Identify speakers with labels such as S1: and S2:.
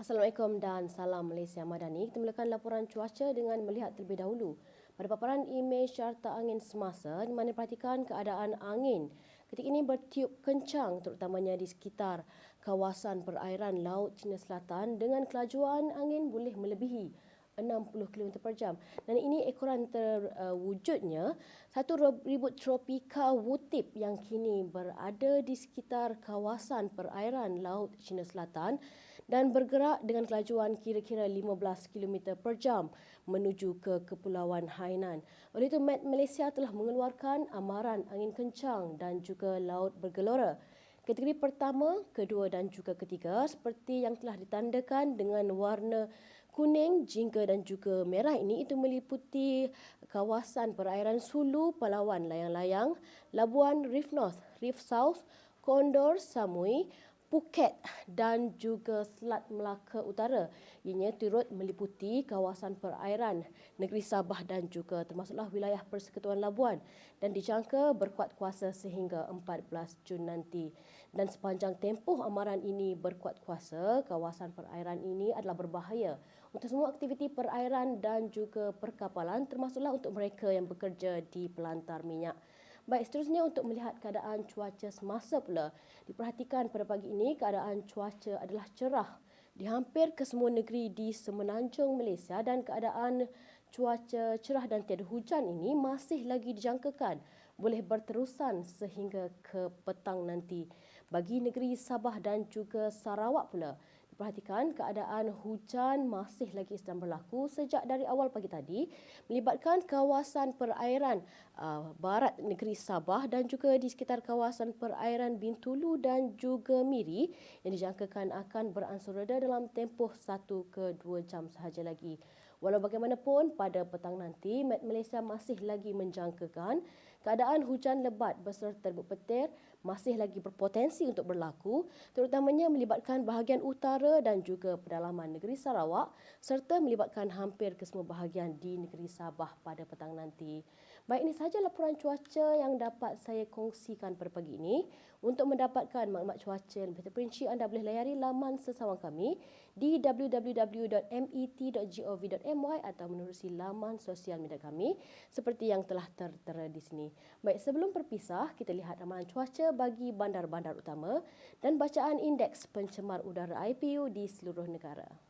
S1: Assalamualaikum dan salam Malaysia Madani. Kita mulakan laporan cuaca dengan melihat terlebih dahulu pada paparan imej carta angin semasa di mana perhatikan keadaan angin. Ketika ini bertiup kencang terutamanya di sekitar kawasan perairan Laut Cina Selatan dengan kelajuan angin boleh melebihi 60 km per jam. Dan ini ekoran terwujudnya satu ribut tropika Wutip yang kini berada di sekitar kawasan perairan Laut Cina Selatan dan bergerak dengan kelajuan kira-kira 15 km per jam menuju ke Kepulauan Hainan. Oleh itu, Met Malaysia telah mengeluarkan amaran angin kencang dan juga laut bergelora. Kategori pertama, kedua dan juga ketiga seperti yang telah ditandakan dengan warna kuning, jingga dan juga merah ini itu meliputi kawasan perairan Sulu, Palawan, Layang-Layang, Labuan, Reef North, Reef South, Kondor, Samui, Phuket dan juga Selat Melaka Utara. Ianya turut meliputi kawasan perairan negeri Sabah dan juga termasuklah wilayah Persekutuan Labuan dan dijangka berkuat kuasa sehingga 14 Jun nanti. Dan sepanjang tempoh amaran ini berkuat kuasa, kawasan perairan ini adalah berbahaya untuk semua aktiviti perairan dan juga perkapalan termasuklah untuk mereka yang bekerja di pelantar minyak. Baik, seterusnya untuk melihat keadaan cuaca semasa pula. Diperhatikan pada pagi ini keadaan cuaca adalah cerah di hampir ke semua negeri di semenanjung Malaysia dan keadaan cuaca cerah dan tiada hujan ini masih lagi dijangkakan boleh berterusan sehingga ke petang nanti. Bagi negeri Sabah dan juga Sarawak pula, perhatikan keadaan hujan masih lagi sedang berlaku sejak dari awal pagi tadi melibatkan kawasan perairan uh, barat negeri Sabah dan juga di sekitar kawasan perairan Bintulu dan juga Miri yang dijangkakan akan beransur reda dalam tempoh 1 ke 2 jam sahaja lagi. Walau bagaimanapun, pada petang nanti, Met Malaysia masih lagi menjangkakan keadaan hujan lebat beserta terbuk petir masih lagi berpotensi untuk berlaku, terutamanya melibatkan bahagian utara dan juga pedalaman negeri Sarawak serta melibatkan hampir ke semua bahagian di negeri Sabah pada petang nanti. Baik, ini sahaja laporan cuaca yang dapat saya kongsikan pada pagi ini. Untuk mendapatkan maklumat cuaca lebih terperinci, anda boleh layari laman sesawang kami di www.met.gov.my atau menerusi laman sosial media kami seperti yang telah tertera di sini. Baik, sebelum berpisah, kita lihat ramalan cuaca bagi bandar-bandar utama dan bacaan indeks pencemar udara IPU di seluruh negara.